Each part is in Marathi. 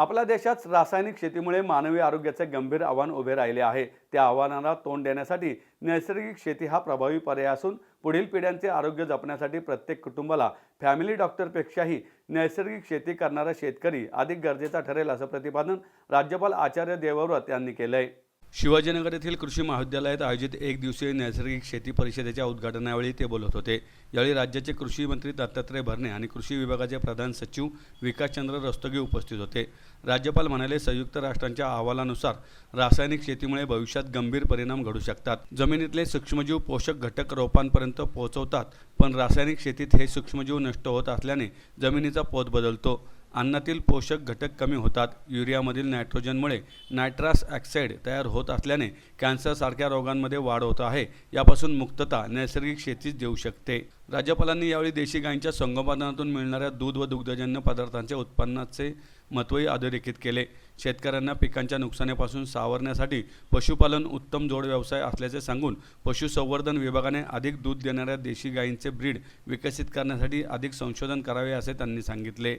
आपल्या देशात रासायनिक शेतीमुळे मानवी आरोग्याचे गंभीर आव्हान उभे राहिले आहे. त्या आव्हानाला तोंड देण्यासाठी नैसर्गिक शेती हा प्रभावी पर्याय असून पुढील पिढ्यांचे आरोग्य जपण्यासाठी प्रत्येक कुटुंबाला फॅमिली डॉक्टरपेक्षाही नैसर्गिक शेती करणारा शेतकरी अधिक गरजेचा ठरेल असं प्रतिपादन राज्यपाल आचार्य देवव्रत यांनी केलं आहे शिवाजीनगर येथील कृषी महाविद्यालयात आयोजित एक दिवसीय नैसर्गिक शेती परिषदेच्या उद्घाटनावेळी ते बोलत होते. यावेळी राज्याचे कृषी मंत्री दत्तात्रय भरणे आणि कृषी विभागाचे प्रधान सचिव विकासचंद्र रस्तोगी उपस्थित होते. राज्यपाल म्हणाले संयुक्त राष्ट्रांच्या अहवालानुसार रासायनिक शेतीमुळे भविष्यात गंभीर परिणाम घडू शकतात. जमिनीतले सूक्ष्मजीव पोषक घटक रोपांपर्यंत पोहोचवतात पण रासायनिक शेतीत हे सूक्ष्मजीव नष्ट होत असल्याने जमिनीचा पोत बदलतो. अन्नातील पोषक घटक कमी होतात. युरियामधील नायट्रोजनमुळे नायट्रास ॲक्साईड तयार होत असल्याने कॅन्सरसारख्या रोगांमध्ये वाढ होत आहे. यापासून मुक्तता नैसर्गिक शेतीच देऊ शकते. राज्यपालांनी यावेळी देशी गायींच्या संगोपनातून मिळणाऱ्या दूध व दुग्धजन्य पदार्थांच्या उत्पन्नाचे महत्त्वही अधोरेखित केले. शेतकऱ्यांना पिकांच्या नुकसानीपासून सावरण्यासाठी पशुपालन उत्तम जोड व्यवसाय असल्याचे सांगून पशुसंवर्धन विभागाने अधिक दूध देणाऱ्या देशी गायींचे ब्रीड विकसित करण्यासाठी अधिक संशोधन करावे असे त्यांनी सांगितले.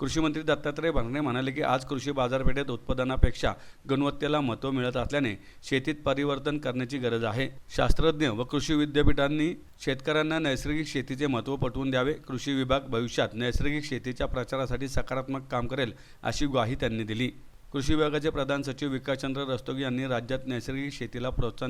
कृषी मंत्री दत्तात्रय भरणे म्हणाले की आज कृषी बाजारपेठेत उत्पादनापेक्षा गुणवत्तेला महत्त्व मिळत असल्याने शेतीत परिवर्तन करण्याची गरज आहे. शास्त्रज्ञ व कृषी विद्यापीठांनी शेतकऱ्यांना नैसर्गिक शेतीचे महत्त्व पटवून द्यावे. कृषी विभाग भविष्यात नैसर्गिक शेतीच्या प्रचारासाठी सकारात्मक काम करेल अशी ग्वाही त्यांनी दिली. कृषी विभागाचे प्रधान सचिव विकासचंद्र रस्तोगी यांनी राज्यात नैसर्गिक शेतीला प्रोत्साहन